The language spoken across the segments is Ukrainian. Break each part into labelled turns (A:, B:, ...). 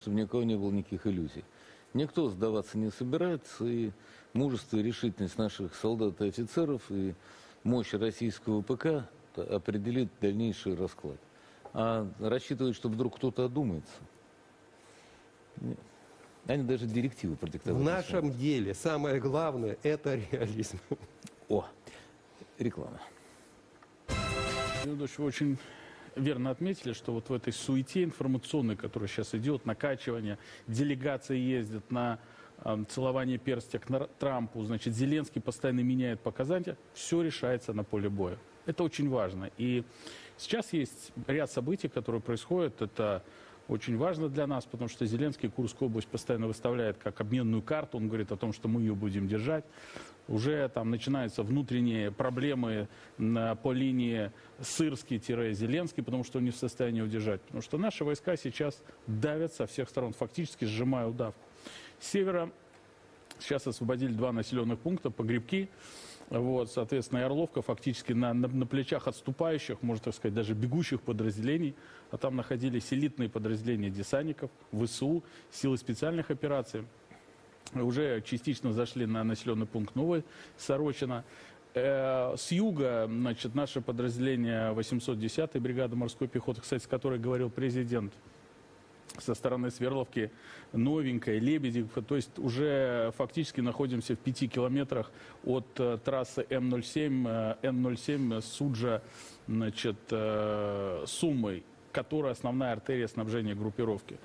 A: чтобы ни у кого не было никаких иллюзий. Никто сдаваться не собирается, и мужество и решительность наших солдат и офицеров, и мощь российского ПК определит дальнейший расклад. А рассчитывать, что вдруг кто-то одумается, нет. они даже директивы продиктовали.
B: В нашем деле самое главное – это реализм.
A: О, реклама.
C: Вы очень верно отметили, что вот в этой суете информационной, которая сейчас идет, накачивание, делегации ездят на э, целование перстя к Нар- Трампу, значит, Зеленский постоянно меняет показания, все решается на поле боя. Это очень важно. И сейчас есть ряд событий, которые происходят. Это очень важно для нас, потому что Зеленский Курскую область постоянно выставляет как обменную карту. Он говорит о том, что мы ее будем держать. Уже там начинаются внутренние проблемы по линии Сырский-Зеленский, потому что он не в состоянии удержать. Потому что наши войска сейчас давят со всех сторон, фактически сжимая удавку. С севера сейчас освободили два населенных пункта, погребки. Вот, соответственно, и Орловка фактически на, на, на плечах отступающих, можно так сказать, даже бегущих подразделений. А там находились элитные подразделения десантников, ВСУ, силы специальных операций. Уже частично зашли на населенный пункт Новый Сорочина. Э, С юга, значит, наше подразделение 810-й бригады морской пехоты, кстати, с которой говорил президент, со стороны Сверловки, Новенькая, Лебедев. То есть уже фактически находимся в пяти километрах от э, трассы М07, э, Н07 Суджа, значит, э, Суммой, которая основная артерия снабжения группировки.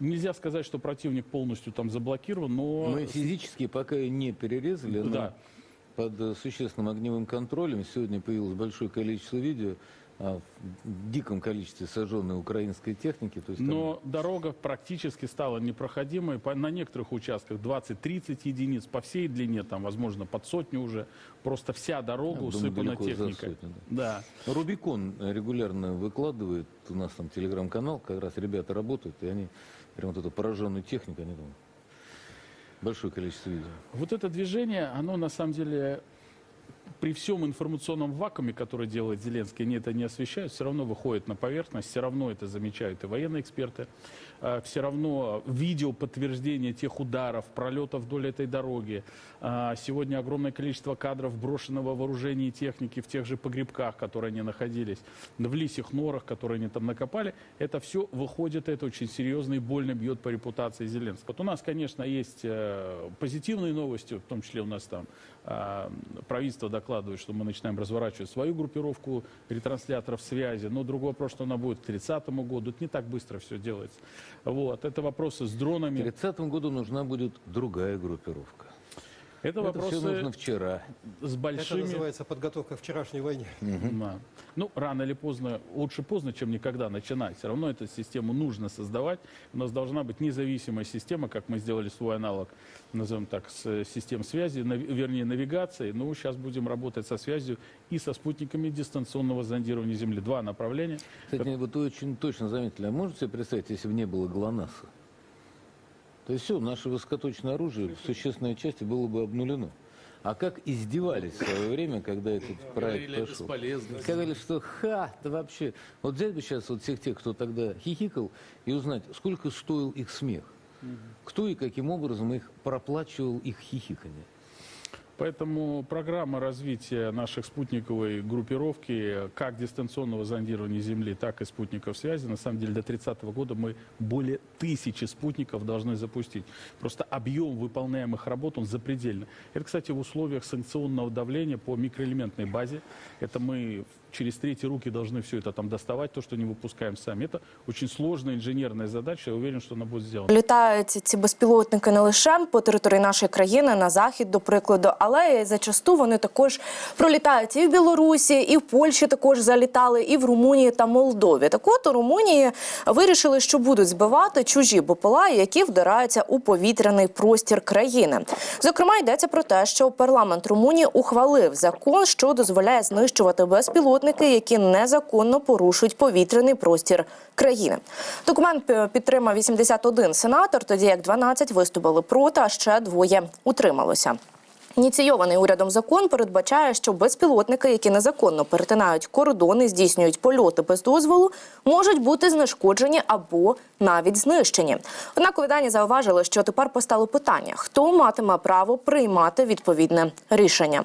C: Нельзя сказать, что противник полностью там заблокирован, но...
A: Мы физически пока не перерезали, но
C: Да.
A: под существенным огневым контролем сегодня появилось большое количество видео в диком количестве сожженной украинской техники. То есть там
C: Но дорога практически стала непроходимой. По- На некоторых участках 20-30 единиц по всей длине, там, возможно, под сотню уже. Просто вся дорога
A: Я думаю,
C: усыпана
A: за
C: техникой.
A: сотню,
C: Да.
A: Рубикон э, регулярно выкладывает, у нас там телеграм-канал, как раз ребята работают, и они прям вот эту пораженную технику, они там большое количество видео.
C: Вот это движение, оно на самом деле при всем информационном вакууме, который делает Зеленский, они это не освещают, все равно выходит на поверхность, все равно это замечают и военные эксперты, э, все равно видео подтверждение тех ударов, пролетов вдоль этой дороги. А, Сегодня огромное количество кадров брошенного вооружения и техники в тех же погребках, которые они находились, в лисих норах, которые они там накопали. Это все выходит, это очень серьезно и больно бьет по репутации Зеленского. Вот у нас, конечно, есть э, позитивные новости, в том числе у нас там а, правительство докладывает, что мы начинаем разворачивать свою группировку ретрансляторов связи, но другой вопрос, что она будет к 30 году. Это не так быстро все делается. Вот. Это вопросы с
A: К
C: дронами.
A: 30 году нужна будет другая группировка.
C: Это
A: Это
C: вопросы
A: все нужно вчера.
C: с
B: Это
C: большими...
B: называется подготовка к вчерашней войне.
C: Да. Ну, рано или поздно, лучше поздно, чем никогда начинать. Все равно эту систему нужно создавать. У нас должна быть независимая система, как мы сделали свой аналог, назовем так, с э, систем связи, нави- вернее, навигации. Ну, сейчас будем работать со связью и со спутниками дистанционного зондирования Земли. Два направления.
A: Кстати, вот вы очень точно заметили, а можете себе представить, если бы не было ГЛОНАССа? То есть все, наше высокоточное оружие в существенной части было бы обнулено. А как издевались в свое время, когда этот проект
D: Говорили о
A: пошел?
D: бесполезности.
A: Сказали, что ха, да вообще. Вот взять бы сейчас вот всех тех, кто тогда хихикал, и узнать, сколько стоил их смех. Кто и каким образом их проплачивал их хихиканье.
C: Поэтому программа развития наших спутниковой группировки, как дистанционного зондирования Земли, так и спутников связи, на самом деле до 30 года мы более тысячи спутников должны запустить. Просто объем выполняемых работ, он запредельный. Это, кстати, в условиях санкционного давления по микроэлементной базе. Это мы через третьи руки должны все это там доставать, то, что не выпускаем сами. Это очень сложная инженерная задача, я уверен, что она будет сделана.
E: Літають ці безпілотники не лише по території нашої країни, на захід, до прикладу, але зачасту вони також пролітають і в Білорусі, і в Польщі також залітали, і в Румунії та Молдові. Так от у Румунії вирішили, що будуть збивати чужі БПЛА, які вдираються у повітряний простір країни. Зокрема, йдеться про те, що парламент Румунії ухвалив закон, що дозволяє знищувати безпілотники, які незаконно порушують повітряний простір країни. Документ пі- підтримав 81 сенатор, тоді як 12 виступили проти, а ще двоє утрималося. Ініційований урядом закон передбачає, що безпілотники, які незаконно перетинають кордони, здійснюють польоти без дозволу, можуть бути знешкоджені або навіть знищені. Однак у виданні зауважили, що тепер постало питання: хто матиме право приймати відповідне рішення.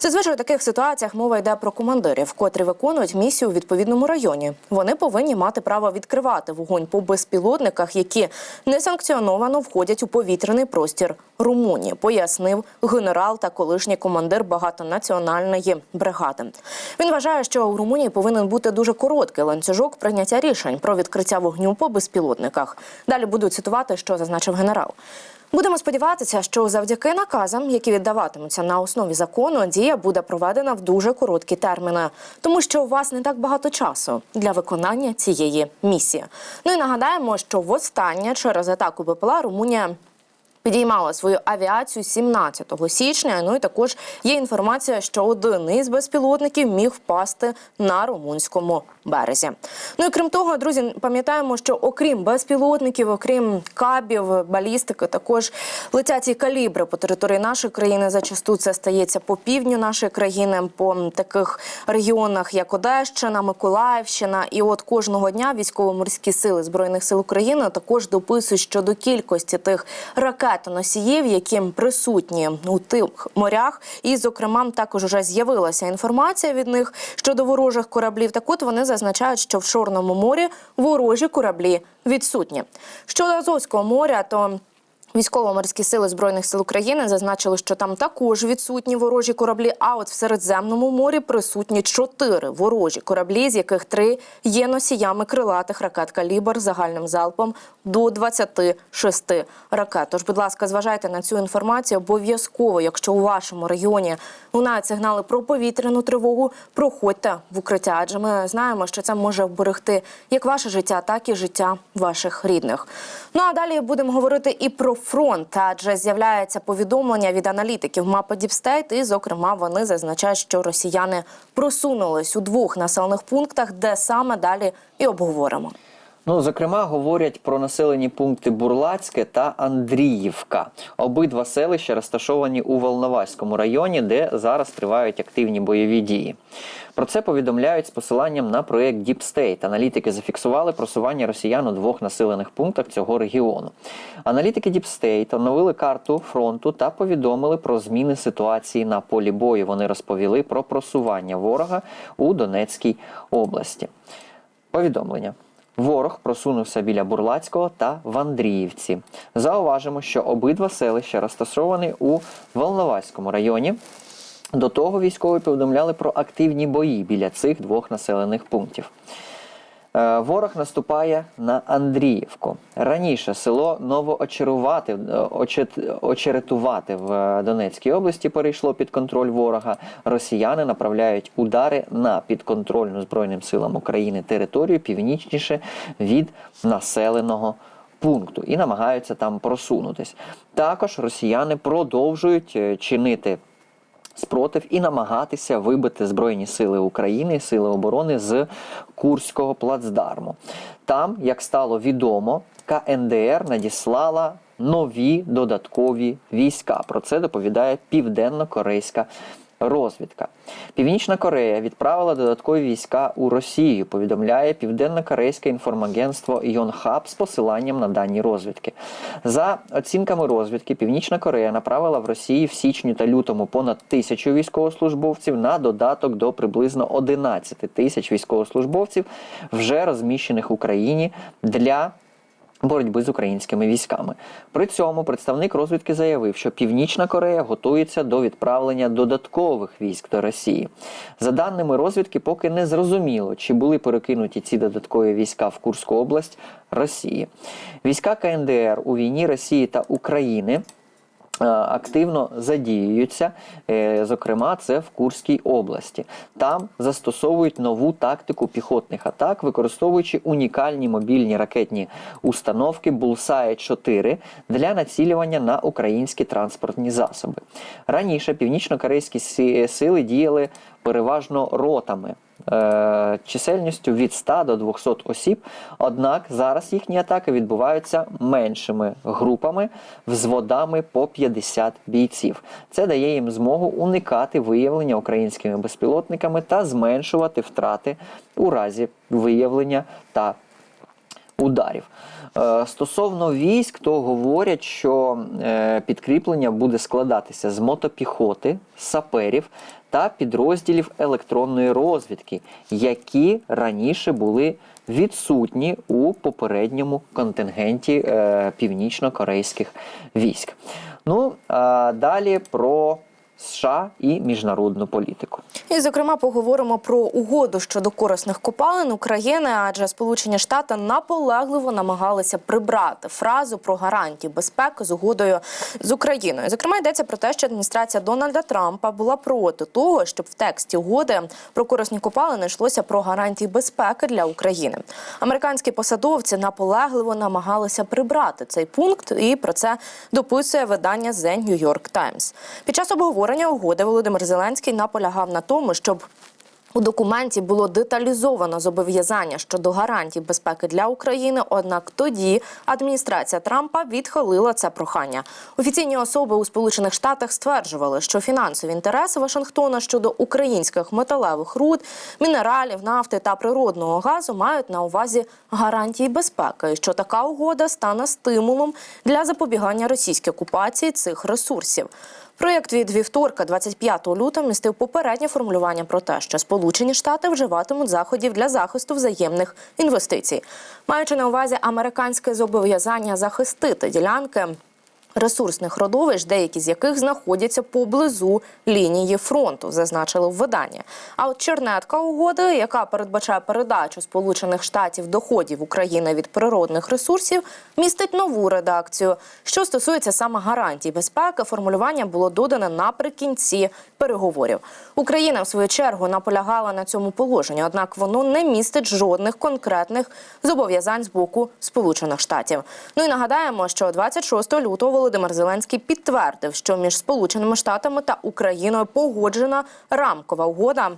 E: Зазвичай у таких ситуаціях мова йде про командирів, котрі виконують місію у відповідному районі. Вони повинні мати право відкривати вогонь по безпілотниках, які несанкціоновано входять у повітряний простір Румунії, пояснив генерал та колишній командир багатонаціональної бригади. Він вважає, що у Румунії повинен бути дуже короткий ланцюжок прийняття рішень про відкриття вогню по безпілотниках. Далі буду цитувати, що зазначив генерал. Будемо сподіватися, що завдяки наказам, які віддаватимуться на основі закону, дія буде проведена в дуже короткі терміни, тому що у вас не так багато часу для виконання цієї місії. Ну і нагадаємо, що востаннє через атаку БПЛА Румунія підіймала свою авіацію 17 січня. Ну і також є інформація, що один із безпілотників міг впасти на румунському березі. Ну і крім того, друзі, пам'ятаємо, що окрім безпілотників, окрім кабів, балістики, також летять і калібри по території нашої країни. Зачасту це стається по півдню нашої країни, по таких регіонах, як Одещина, Миколаївщина. І от кожного дня військово-морські сили збройних сил України також дописують щодо кількості тих ракетоносіїв, які присутні у тих морях. І, зокрема, також вже з'явилася інформація від них щодо ворожих кораблів. Так от вони зазначають, що в Чорному морі ворожі кораблі відсутні. Щодо Азовського моря, то Військово-морські сили збройних сил України зазначили, що там також відсутні ворожі кораблі. А от в Середземному морі присутні чотири ворожі кораблі, з яких три є носіями крилатих ракет калібр загальним залпом до 26 ракет. Тож, будь ласка, зважайте на цю інформацію. Обов'язково, якщо у вашому регіоні лунають сигнали про повітряну тривогу, проходьте в укриття, адже ми знаємо, що це може вберегти як ваше життя, так і життя ваших рідних. Ну а далі будемо говорити і про фронт, адже з'являється повідомлення від аналітиків мапи Діпстейт, і зокрема вони зазначають, що росіяни просунулись у двох населених пунктах, де саме далі і обговоримо.
D: Ну, зокрема, говорять про населені пункти Бурлацьке та Андріївка. Обидва селища розташовані у Волноваському районі, де зараз тривають активні бойові дії. Про це повідомляють з посиланням на проєкт Deep State. Аналітики зафіксували просування росіян у двох населених пунктах цього регіону. Аналітики Deep State оновили карту фронту та повідомили про зміни ситуації на полі бою. Вони розповіли про просування ворога у Донецькій області. Повідомлення. Ворог просунувся біля Бурлацького та Вандріївці. Зауважимо, що обидва селища розташовані у Волноваському районі. До того військові повідомляли про активні бої біля цих двох населених пунктів. Е, Ворог наступає на Андріївку. Раніше село Новоочарувати, е, Очеретувати в е, Донецькій області перейшло під контроль ворога. Росіяни направляють удари на підконтрольну Збройним силам України територію північніше від населеного пункту і намагаються там просунутись. Також росіяни продовжують чинити спротив і намагатися вибити Збройні сили України, сили оборони з Курського плацдарму. Там, як стало відомо, КНДР надіслала нові додаткові війська. Про це доповідає південно-корейська розвідка. Північна Корея відправила додаткові війська у Росію. Повідомляє південно-корейське інформагентство Йонхаб з посиланням на дані розвідки. За оцінками розвідки, Північна Корея направила в Росії в січні та лютому понад тисячу військовослужбовців на додаток до приблизно 11 тисяч військовослужбовців, вже розміщених в Україні для боротьби з українськими військами. При цьому представник розвідки заявив, що Північна Корея готується до відправлення додаткових військ до Росії. За даними розвідки, поки не зрозуміло, чи були перекинуті ці додаткові війська в Курську область Росії. Війська КНДР у війні Росії та України. Е, Активно задіюються, е, зокрема, це в Курській області. Там застосовують нову тактику піхотних атак, використовуючи унікальні мобільні ракетні установки Булсає 4 для націлювання на українські транспортні засоби. Раніше північно-корейські сили діяли переважно ротами. Е, чисельністю від 100 до 200 осіб. Однак зараз їхні атаки відбуваються меншими групами, взводами по 50 бійців. Це дає їм змогу уникати виявлення українськими безпілотниками та зменшувати втрати у разі виявлення та ударів. Е, Стосовно військ, то говорять, що е, підкріплення буде складатися з мотопіхоти, саперів та підрозділів електронної розвідки, які раніше були відсутні у попередньому контингенті е, північно-корейських військ. Ну а далі про США і міжнародну політику.
E: І, зокрема, поговоримо про угоду щодо корисних копалин України, адже Сполучені Штати наполегливо намагалися прибрати фразу про гарантії безпеки з угодою з Україною. Зокрема, йдеться про те, що адміністрація Дональда Трампа була проти того, щоб в тексті угоди про корисні копалини йшлося про гарантії безпеки для України. Американські посадовці наполегливо намагалися прибрати цей пункт, і про це дописує видання The New York Times. Під час обговорення угоди Володимир Зеленський наполягав на тому, щоб у документі було деталізовано зобов'язання щодо гарантій безпеки для України. Однак тоді адміністрація Трампа відхилила це прохання. Офіційні особи у Сполучених Штатах стверджували, що фінансові інтереси Вашингтона щодо українських металевих руд, мінералів, нафти та природного газу мають на увазі гарантії безпеки, і що така угода стане стимулом для запобігання російській окупації цих ресурсів. Проєкт від вівторка, 25 лютого, містив попереднє формулювання про те, що Сполучені Штати вживатимуть заходів для захисту взаємних інвестицій, маючи на увазі американське зобов'язання захистити ділянки. Ресурсних родовищ, деякі з яких знаходяться поблизу лінії фронту, зазначили в виданні. А от чернетка угоди, яка передбачає передачу Сполучених Штатів доходів України від природних ресурсів, містить нову редакцію. Що стосується саме гарантій безпеки, формулювання було додане наприкінці переговорів. Україна, в свою чергу, наполягала на цьому положенні, однак воно не містить жодних конкретних зобов'язань з боку Сполучених Штатів. Ну і нагадаємо, що 26 лютого Володимир Зеленський підтвердив, що між Сполученими Штатами та Україною погоджена рамкова угода.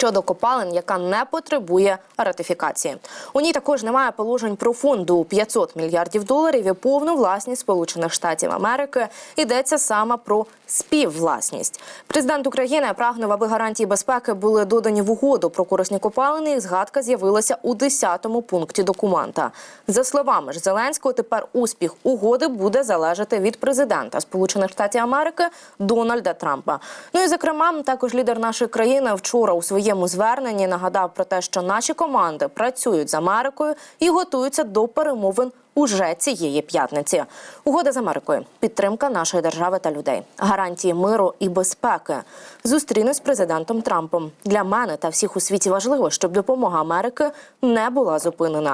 E: Щодо копалин, яка не потребує ратифікації, у ній також немає положень про фонду у 500 мільярдів доларів і повну власність Сполучених Штатів Америки. Йдеться саме про співвласність. Президент України прагнув, аби гарантії безпеки були додані в угоду про корисні копалини. і Згадка з'явилася у 10-му пункті документа. За словами ж Зеленського, тепер успіх угоди буде залежати від президента Сполучених Штатів Америки Дональда Трампа. Ну і зокрема, також лідер нашої країни вчора у своєму зверненні нагадав про те, що наші команди працюють з Америкою і готуються до перемовин. Уже цієї п'ятниці угода з Америкою, підтримка нашої держави та людей, гарантії миру і безпеки. Зустрінусь з президентом Трампом. Для мене та всіх у світі важливо, щоб допомога Америки не була зупинена.